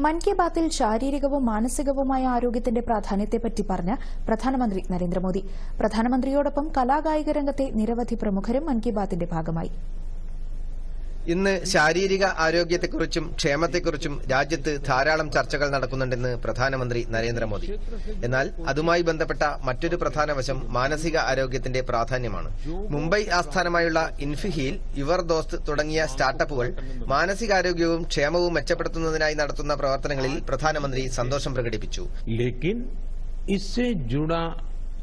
മൻ കി ബാത്തിൽ ശാരീരികവും മാനസികവുമായ ആരോഗ്യത്തിന്റെ പ്രാധാന്യത്തെപ്പറ്റി പറഞ്ഞ പ്രധാനമന്ത്രി നരേന്ദ്രമോദി. പ്രധാനമന്ത്രിയോടൊപ്പം കലാകായിക രംഗത്തെ നിരവധി പ്രമുഖരും മൻ കി ബാത്തിന്റെ ഭാഗമായി. ഇന്ന് ശാരീരിക ആരോഗ്യത്തെക്കുറിച്ചും ക്ഷേമത്തെക്കുറിച്ചും രാജ്യത്ത് ധാരാളം ചർച്ചകൾ നടക്കുന്നുണ്ടെന്ന് പ്രധാനമന്ത്രി നരേന്ദ്രമോദി എന്നാൽ അതുമായി ബന്ധപ്പെട്ട മറ്റൊരു പ്രധാന വശം മാനസിക ആരോഗ്യത്തിന്റെ പ്രാധാന്യമാണ് മുംബൈ ആസ്ഥാനമായുള്ള ഇൻഫിഹീൽ യുവർ ദോസ്ത് തുടങ്ങിയ സ്റ്റാർട്ടപ്പുകൾ മാനസികാരോഗ്യവും ക്ഷേമവും മെച്ചപ്പെടുത്തുന്നതിനായി നടത്തുന്ന പ്രവർത്തനങ്ങളിൽ പ്രധാനമന്ത്രി സന്തോഷം പ്രകടിപ്പിച്ചു लेकिन इससे जुड़ा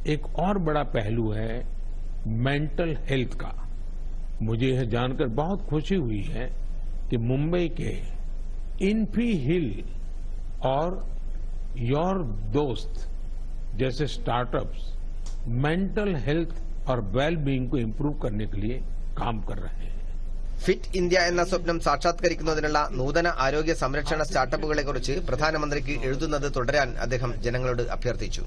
एक और बड़ा पहलू है मेंटल हेल्थ का मुझे यह जानकर बहुत खुशी हुई है कि मुंबई के इन्फी हिल और योर दोस्त जैसे स्टार्टअप्स मेंटल हेल्थ और वेलबींग को इम्प्रूव करने के लिए काम कर रहे हैं। ഫിറ്റ് ഇന്ത്യ എന്ന സ്വപ്നം സാക്ഷാത്കരിക്കുന്നതിനുള്ള നൂതന ആരോഗ്യ സംരക്ഷണ സ്റ്റാർട്ടപ്പുകളെ കുറിച്ച് പ്രധാനമന്ത്രിക്ക് എഴുതുന്നത് തുടരാൻ അദ്ദേഹം ജനങ്ങളോട് അഭ്യർത്ഥിച്ചു.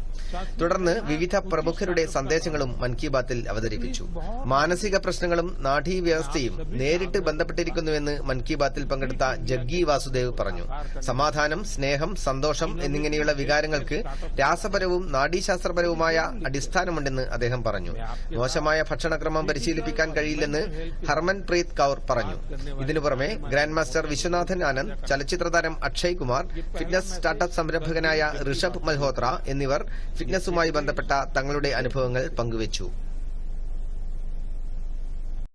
തുടർന്ന് വിവിധ പ്രമുഖരുടെ സന്ദേശങ്ങളും മൻ കി ബാത്തിൽ അവതരിപ്പിച്ചു. മാനസിക പ്രശ്നങ്ങളും നാഡീവ്യവസ്ഥയും നേരിട്ട് ബന്ധപ്പെട്ടിരിക്കുന്നുവെന്ന് മൻ കി ബാത്തിൽ പങ്കെടുത്ത ജഗ്ഗി വാസുദേവ് പറഞ്ഞു. സമാധാനം സ്നേഹം സന്തോഷം എന്നിങ്ങനെയുള്ള വികാരങ്ങൾക്ക് രാസപരവും നാഡീശാസ്ത്രപരവുമായ അടിസ്ഥാനമുണ്ടെന്ന് അദ്ദേഹം പറഞ്ഞു. മോശമായ ഭക്ഷണക്രമം പരിശീലിപ്പിക്കാൻ കഴിയില്ലെന്ന് ഹർമൻപ്രീത് കൌർ പറഞ്ഞു. ഇതിനു പുറമെ ഗ്രാൻഡ് മാസ്റ്റർ വിശ്വനാഥൻ ആനന്ദ് ചലച്ചിത്ര താരം അക്ഷയ് കുമാർ ഫിറ്റ്നസ് സ്റ്റാർട്ടപ്പ് സംരംഭകനായ ഋഷഭ് മൽഹോത്ര എന്നിവർ ഫിറ്റ്നസുമായി ബന്ധപ്പെട്ട തങ്ങളുടെ അനുഭവങ്ങൾ പങ്കുവച്ചു.